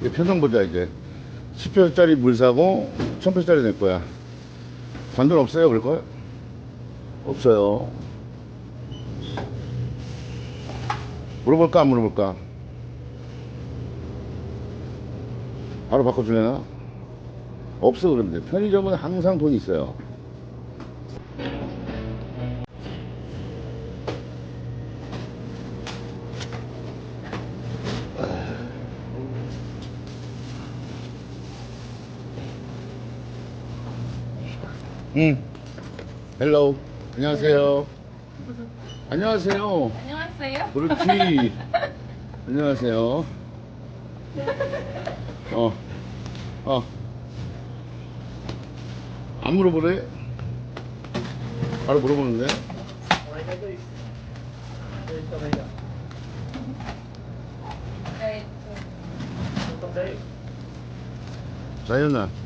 이제 편성 보자 이제 10회짜리 물 사고 1000회짜리 낼 거야 관돈 없어요 그럴 거야? 없어요 물어볼까 안 물어볼까? 바로 바꿔줄래나? 없어 그런데 편의점은 항상 돈이 있어요 응. 헬로우 안녕하세요. 안녕하세요. 안녕하세요. 그렇지. 안녕하세요. 어. 어. 안 물어보래? 바로 물어보는데? 자연아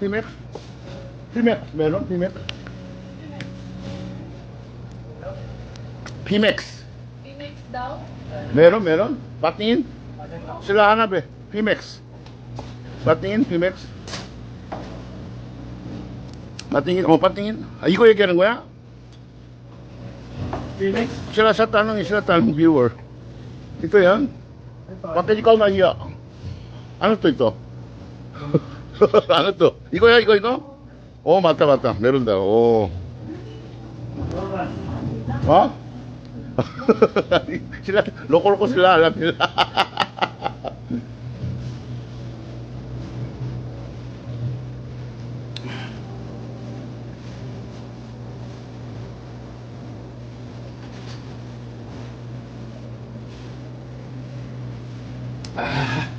Timex. Timex. Meron? Timex? Pimex. Pimex daw? Meron, meron. Patingin. Sila hanap eh. Pimex. Patingin, Pimex. Patingin. Oh, patingin. Ay, ko yung ganun ko ya? Pimex? Sila sa tanong, eh, sila tanong viewer. Ito yan. Bakit ikaw nahiya? Ano to ito? ano to 이거야 이거 이거 어 맞다 맞다 메론다 오 어? loko-loko sila alam nila 아.